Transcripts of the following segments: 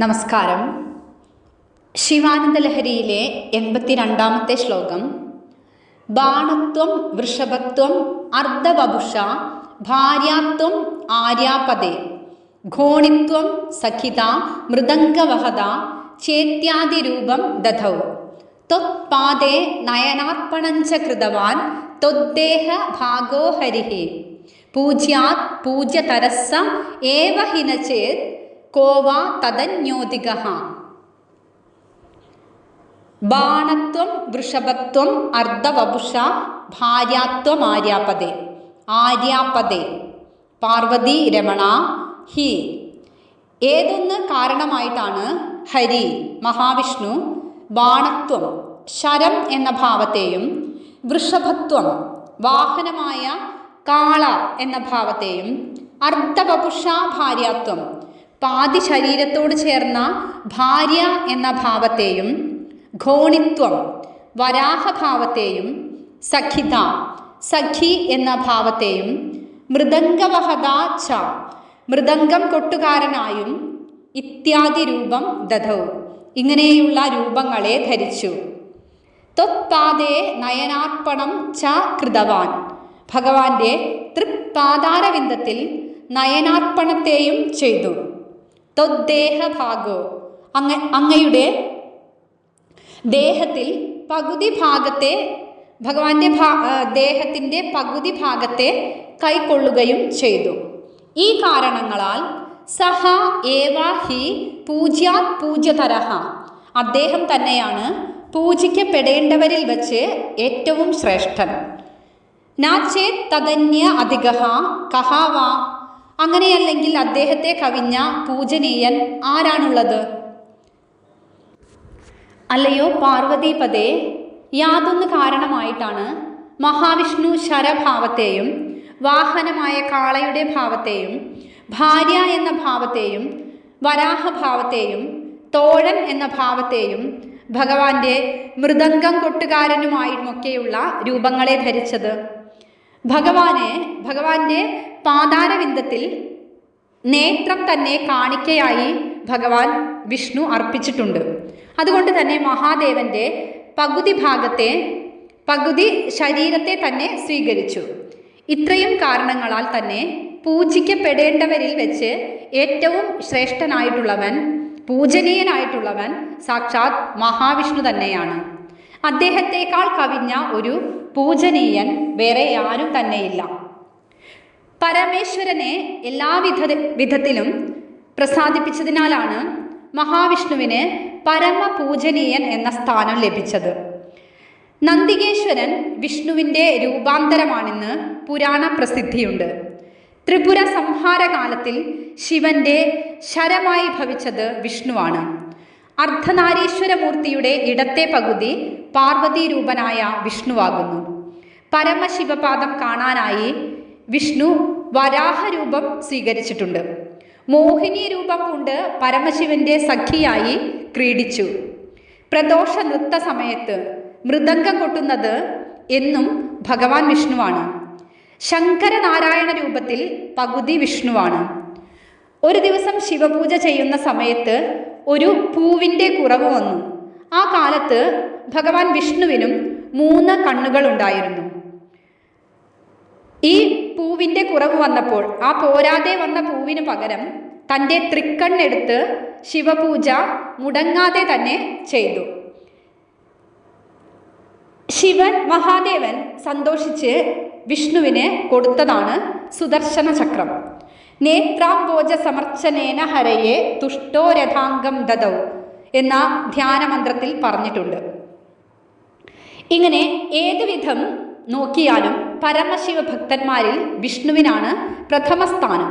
നമസ്കാരം. ശിവാനന്ദ ലഹരിയിലെ എൺപത്തിരണ്ടാമത്തെ ശ്ലോകം. ബാണത്വം വൃഷഭത്വം അർദ്ധവപുഷ ഭാര്യാത്വം ആര്യാപദേ. ഘോണിത്വം സഖിത മൃദംഗവഹത ചേത്യാദിരൂപം ദധൗ. ത്വത്പാദേ നയനാർപ്പണഞ്ച കൃതവാൻ ത്വദ്ദേഹ ഭാഗോ ഹരിഹി. പൂജ്യാത് പൂജ്യതരസ്സ ഏവ ഹിന ചേത് തദന്യോതിക ബാണത്വം വൃഷഭത്വം അർദ്ധവപുഷ ഭാര്യാത്വം ആര്യാപദേ. ആര്യാപദേ. പാർവതി രമണ ഹി. ഏതൊന്ന് കാരണമായിട്ടാണ് ഹരി മഹാവിഷ്ണു ബാണത്വം ശരം എന്ന ഭാവത്തെയും വൃഷഭത്വം വാഹനമായ കാള എന്ന ഭാവത്തെയും അർദ്ധവപുഷ ഭാര്യാത്വം പാതി ശരീരത്തോട് ചേർന്ന ഭാര്യ എന്ന ഭാവത്തെയും ഘോണിത്വം വരാഹഭാവത്തെയും സഖിത സഖി എന്ന ഭാവത്തെയും മൃദംഗവഹത ച മൃദംഗം കൊട്ടുകാരനായും ഇത്യാദി രൂപം ദധൗ. ഇങ്ങനെയുള്ള രൂപങ്ങളെ ധരിച്ചു. തൊത്പാതെ നയനാർപ്പണം ച കൃതവാൻ. ഭഗവാന്റെ തൃപ്പാതാരവിന്ദത്തിൽ നയനാർപ്പണത്തെയും ചെയ്തു. ത്വദ്ദേഹഭാഗോ. അങ്ങ അങ്ങയുടെ ദേഹത്തിൽ പകുതി ഭാഗത്തെ ഭഗവാന്റെ ഭാ ദേഹത്തിന്റെ പകുതി ഭാഗത്തെ കൈക്കൊള്ളുകയും ചെയ്തു. ഈ കാരണങ്ങളാൽ സഹ ഏവ ഹി പൂജ്യാ പൂജ്യതരഹ. അദ്ദേഹം തന്നെയാണ് പൂജിക്കപ്പെടേണ്ടവരിൽ വച്ച് ഏറ്റവും ശ്രേഷ്ഠൻ. നാച്ചേ തദന്യ അധികഹ കഹാവ അങ്ങനെയല്ലെങ്കിൽ അദ്ദേഹത്തെ കവിഞ്ഞ പൂജനീയൻ ആരാണുള്ളത്? അല്ലയോ പാർവതീപദേ യാതൊന്ന് കാരണമായിട്ടാണ് മഹാവിഷ്ണു ശരഭാവത്തെയും വാഹനമായ കാളയുടെ ഭാവത്തെയും ഭാര്യ എന്ന ഭാവത്തെയും വരാഹഭാവത്തെയും തോഴൻ എന്ന ഭാവത്തെയും ഭഗവാന്റെ മൃദംഗം കൊട്ടുകാരനുമായുമൊക്കെയുള്ള രൂപങ്ങളെ ധരിച്ചത്. ഭഗവാനെ ഭഗവാന്റെ പാതാരവിന്ദത്തിൽ നേത്രം തന്നെ കാണിക്കയായി ഭഗവാൻ വിഷ്ണു അർപ്പിച്ചിട്ടുണ്ട്. അതുകൊണ്ട് തന്നെ മഹാദേവന്റെ പകുതി ഭാഗത്തെ പകുതി ശരീരത്തെ തന്നെ സ്വീകരിച്ചു. ഇത്രയും കാരണങ്ങളാൽ തന്നെ പൂജിക്കപ്പെടേണ്ടവരിൽ വെച്ച് ഏറ്റവും ശ്രേഷ്ഠനായിട്ടുള്ളവൻ പൂജനീയനായിട്ടുള്ളവൻ സാക്ഷാത് മഹാവിഷ്ണു തന്നെയാണ്. അദ്ദേഹത്തെക്കാൾ കവിഞ്ഞ ഒരു പൂജനീയൻ വേറെ ആരും തന്നെയില്ല. പരമേശ്വരനെ എല്ലാവിധ വിധത്തിലും പ്രസാദിപ്പിച്ചതിനാലാണ് മഹാവിഷ്ണുവിന് പരമപൂജനീയൻ എന്ന സ്ഥാനം ലഭിച്ചത്. നന്ദികേശ്വരൻ വിഷ്ണുവിന്റെ രൂപാന്തരമാണെന്ന് പുരാണ പ്രസിദ്ധിയുണ്ട്. ത്രിപുര സംഹാരകാലത്തിൽ ശിവന്റെ ശരമായി ഭവിച്ചത് വിഷ്ണുവാണ്. അർദ്ധനാരീശ്വരമൂർത്തിയുടെ ഇടത്തെ പകുതി പാർവതി രൂപനായ വിഷ്ണുവാകുന്നു. പരമശിവപാദം കാണാനായി വിഷ്ണു വരാഹരൂപം സ്വീകരിച്ചിട്ടുണ്ട്. മോഹിനി രൂപം കൊണ്ട് പരമശിവന്റെ സഖിയായി ക്രീഡിച്ചു. പ്രദോഷ നൃത്ത സമയത്ത് മൃദംഗം കൊട്ടുന്നത് എന്നും ഭഗവാൻ വിഷ്ണുവാണ്. ശങ്കരനാരായണ രൂപത്തിൽ പകുതി വിഷ്ണുവാണ്. ഒരു ദിവസം ശിവപൂജ ചെയ്യുന്ന സമയത്ത് ഒരു പൂവിന്റെ കുറവ് വന്നു. ആ കാലത്ത് ഭഗവാൻ വിഷ്ണുവിനും മൂന്ന് കണ്ണുകൾ ഉണ്ടായിരുന്നു ഈ പൂവിന്റെ കുറവ് വന്നപ്പോൾ ആ പോരാതെ വന്ന പൂവിന് പകരം തന്റെ തൃക്കണ്ണെടുത്ത് ശിവപൂജ മുടങ്ങാതെ തന്നെ ചെയ്തു. ശിവൻ മഹാദേവൻ സന്തോഷിച്ച് വിഷ്ണുവിന് കൊടുത്തതാണ് സുദർശന ചക്രം നേത്രാംബോജ സമർച്ചനേന ഹരയെ തുഷ്ടോ രഥാംഗം ദദൗ എന്ന ധ്യാനമന്ത്രത്തിൽ പറഞ്ഞിട്ടുണ്ട്. ഇങ്ങനെ ഏതുവിധം നോക്കിയാലും പരമശിവ ഭക്തന്മാരിൽ വിഷ്ണുവിനാണ് പ്രഥമ സ്ഥാനം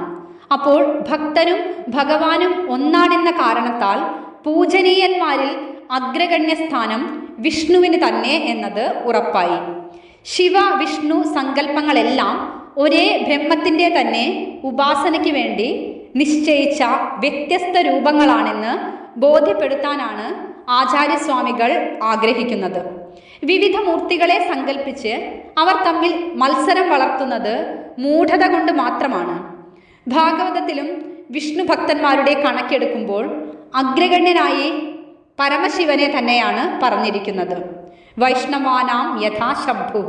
അപ്പോൾ ഭക്തനും ഭഗവാനും ഒന്നാണെന്ന കാരണത്താൽ പൂജനീയന്മാരിൽ അഗ്രഗണ്യ സ്ഥാനം വിഷ്ണുവിന് തന്നെ എന്നത് ഉറപ്പായി. ശിവ വിഷ്ണു സങ്കല്പങ്ങളെല്ലാം ഒരേ ബ്രഹ്മത്തിന്റെ തന്നെ ഉപാസനയ്ക്ക് വേണ്ടി നിശ്ചയിച്ച വ്യത്യസ്ത രൂപങ്ങളാണെന്ന് ബോധ്യപ്പെടുത്താനാണ് ആചാര്യസ്വാമികൾ ആഗ്രഹിക്കുന്നത്. വിവിധ മൂർത്തികളെ സങ്കല്പിച്ച് അവർ തമ്മിൽ മത്സരം വളർത്തുന്നത് മൂഢത കൊണ്ട് മാത്രമാണ്. ഭാഗവതത്തിലും വിഷ്ണു ഭക്തന്മാരുടെ കണക്കെടുക്കുമ്പോൾ അഗ്രഗണ്യനായി പരമശിവനെ തന്നെയാണ് പറഞ്ഞിരിക്കുന്നത്. വൈഷ്ണവാനാം യഥാശംഭു